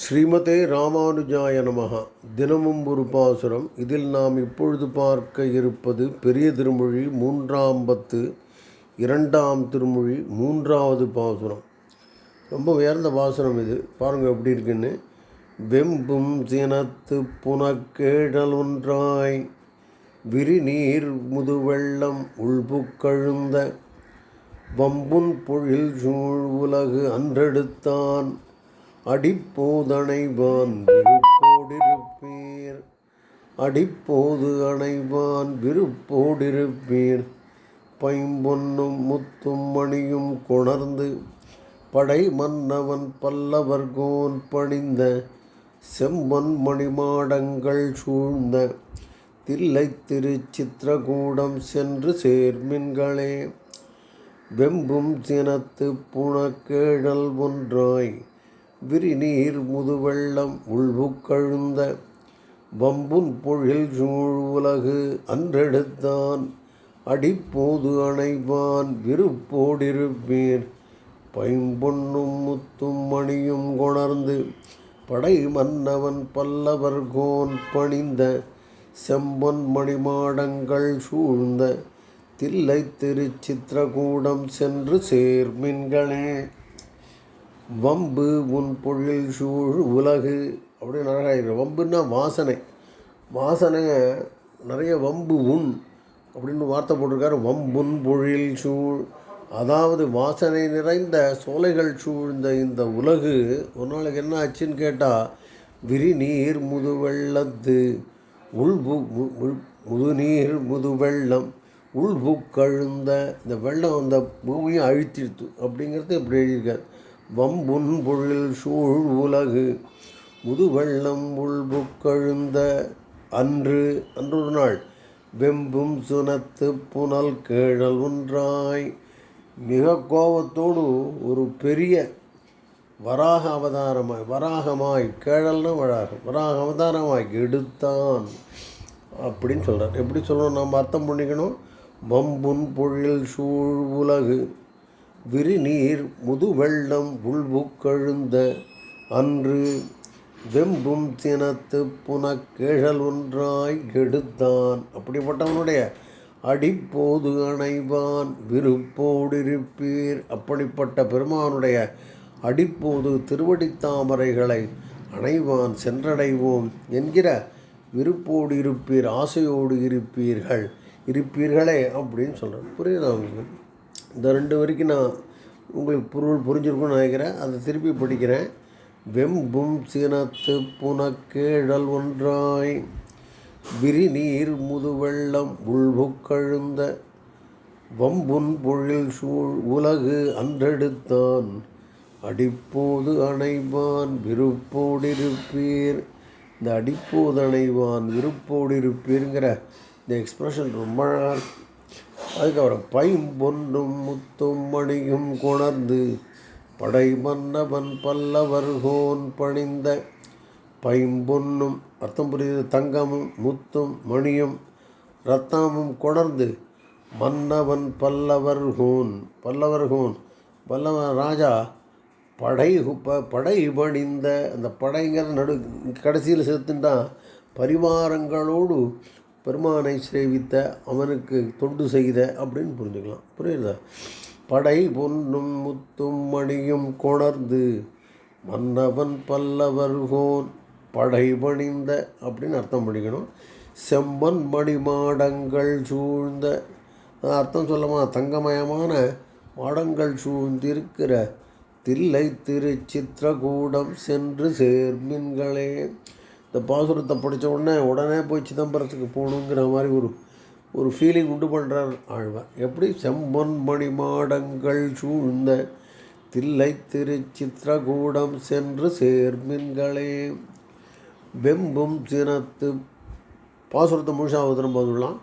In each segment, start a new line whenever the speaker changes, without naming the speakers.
ஸ்ரீமதே ராமானுஜாய நமகா தினமும் ஒரு பாசுரம். இதில் நாம் இப்பொழுது பார்க்க இருப்பது பெரிய திருமொழி மூன்றாம் பத்து இரண்டாம் திருமொழி மூன்றாவது பாசுரம். ரொம்ப உயர்ந்த பாசுரம் இது. பாருங்கள் எப்படி இருக்குன்னு. வெம்பும் சினத்து புனக்கேடல் ஒன்றாய் விரிநீர் முதுவெள்ளம் உள்புக்கழுந்த வம்புன் பொழில் சூழ் உலகு அன்றெடுத்தான். அடிப்போதணைவான் விருப்போடிருப்பீர் அடிப்போது அணைவான் விருப்போடிருப்பீர் பைம்பொன்னும் முத்தும் மணியும் கொணர்ந்து படை மன்னவன் பல்லவர்கோன் பணிந்த செம்பொன் மணிமாடங்கள் சூழ்ந்த தில்லை திருச்சித்திரகூடம் சென்று சேர்மின்களே வெம்பும் சினத்து புனக்கேழல் ஒன்றாய் விரிநீர் முதுவெள்ளம் உள்புக்கழுந்த வம்புன் பொழில் சூழ் உலகு அன்றெடுத்தான். அடிப்போது அணைவான் விருப்போடிருப்பீர் பைம்பொன்னும் முத்தும் மணியும் கொணர்ந்து படை மன்னவன் பல்லவர்கோன் பணிந்த செம்பொன் மணிமாடங்கள் சூழ்ந்த தில்லை திருச்சித்திரகூடம் சென்று சேர்மின்களே. வம்பு உன் பொழில் சூழ் உலகு. அப்படின்னு அழகாக வம்புன்னா வாசனை. வாசனை நிறைய வம்பு உன் அப்படின்னு வார்த்தை போட்டிருக்காரு. வம்புன் பொழில் சூழ். அதாவது வாசனை நிறைந்த சோலைகள் சூழ்ந்த இந்த உலகு. ஒரு நாளைக்கு என்ன ஆச்சுன்னு கேட்டால் விரிநீர் முதுவெள்ளத்து உள்பு மு- முது முதுநீர் முதுவெள்ளம் உள்புக்கழுந்த இந்த வெள்ளம் அந்த பூமியை அழுத்திடுத்து அப்படிங்கிறது இப்படி எழுதியிருக்காரு. வம்புன் பொழில் சூழ் உலகு முதுவெள்ளம் உள்புக்கழுந்த அன்று அன்று ஒரு நாள் வெம்பும் சுனத்து புனல் கேழல் ஒன்றாய். மிக கோபத்தோடு ஒரு பெரிய வராக அவதாரமாய் வராகமாய் கேழல்னா வராகம் வராக அவதாரமாய் எடுத்தான். அப்படின்னு சொல்கிறார் எப்படி சொல்லணும் நம்ம அர்த்தம் பண்ணிக்கணும்? வம்புன் பொழில் சூழ் உலகு விரிநீர் முதுவெள்ளம் உள்புக்கழுந்த அன்று வெம்பும் சினத்து புனக்கேழல் ஒன்றாய் கெடுத்தான். அப்படிப்பட்டவனுடைய அடிப்போது அணைவான் விருப்போடிருப்பீர். அப்படிப்பட்ட பெருமானுடைய அடிப்போது திருவடித்தாமரைகளை அணைவான் சென்றடைவோம் என்கிற விருப்போடு இருப்பீர் ஆசையோடு இருப்பீர்கள். இருப்பீர்களே அப்படின்னு சொல்கிறேன் புரியுதா உங்களுக்கு? இந்த ரெண்டு வரைக்கும் நான் உங்களுக்கு பொருள் புரிஞ்சிருக்கும்னு நினைக்கிறேன். அதை திருப்பி படிக்கிறேன். வெம்பும் சீனத்து புனக்கேழல் ஒன்றாய் விரிநீர் முதுவெள்ளம் உள்புக்கழுந்த வம்புன் பொழில் சூழ் உலகு அன்றெடுத்தான். அடிப்போது அணைவான் விருப்போடிருப்பீர். இந்த அடிப்போது அணைவான் விருப்போடிருப்பீருங்கிற இந்த எக்ஸ்ப்ரெஷன் ரொம்ப அழகாக இருக்கு. அதுக்கப்புறம் பைம்பொன்னும் முத்தும் மணியும் கொணர்ந்து படை மன்னவன் பல்லவர்கோன் பணிந்த பைம்பொன்னும் அர்த்தம் புரியுது தங்கமும் முத்தும் மணியும் ரத்தமும் கொணர்ந்து மன்னவன் பல்லவர்கோன் பல்லவர்கோன் பல்லவ ராஜா படை ப- படை பணிந்த அந்த படைங்கிற நடு கடைசியில் சேர்த்துட்டான் பரிவாரங்களோடு பெருமானை சேவித்த அவனுக்கு தொண்டு செய்த அப்படின்னு புரிஞ்சுக்கலாம். புரியுதா? படை பொன்னும் முத்தும் மணியும் கொணர்ந்து மன்னவன் பல்லவர்கோன் படை பணிந்த அப்படின்னு அர்த்தம் பண்ணிக்கணும். செம்பன் மணி மாடங்கள் சூழ்ந்த அர்த்தம் சொல்லமா? தங்கமயமான மாடங்கள் சூழ்ந்திருக்கிற தில்லை திருச்சித்திரகூடம் சென்று சேர்மின்களே. இந்த பாசுரத்தை படித்த உடனே உடனே போய் சிதம்பரத்துக்கு போகணுங்கிற மாதிரி ஒரு ஒரு ஃபீலிங் உண்டு பண்ணுறார் ஆழ்வார். எப்படி? செம்பொன் மணி மாடங்கள் சூழ்ந்த தில்லை திருச்சித்திரகூடம் சென்று சேர்மின்களே. வெம்பும் சினத்து பாசுரத்தை முழுசாக உதரம் போதுலாம்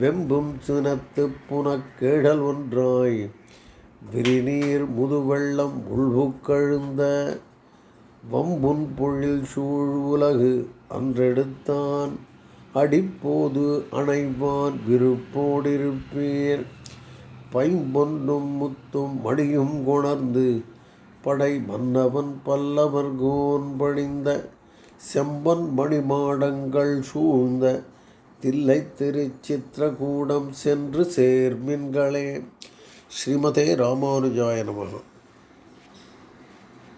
வெம்பும் சினத்து புனக்கேழல் ஒன்றாய். விரிநீர் முதுவெள்ளம் உள்புக்கழுந்த வம்புன் பொழில் சூழ் உலகு அன்றெடுத்தான். அடிப்போது அணைவான் விருப்போடிருப்பீர். பைம்பொன்றும் முத்தும் மணியும் கொணர்ந்து படை மன்னவன் பல்லவர் கோன் பணிந்த செம்பன் மணிமாடங்கள் சூழ்ந்த தில்லை திருச்சித்திரகூடம் சென்று சேர்மின்களே ஸ்ரீமதே ராமானுஜாய நமகம்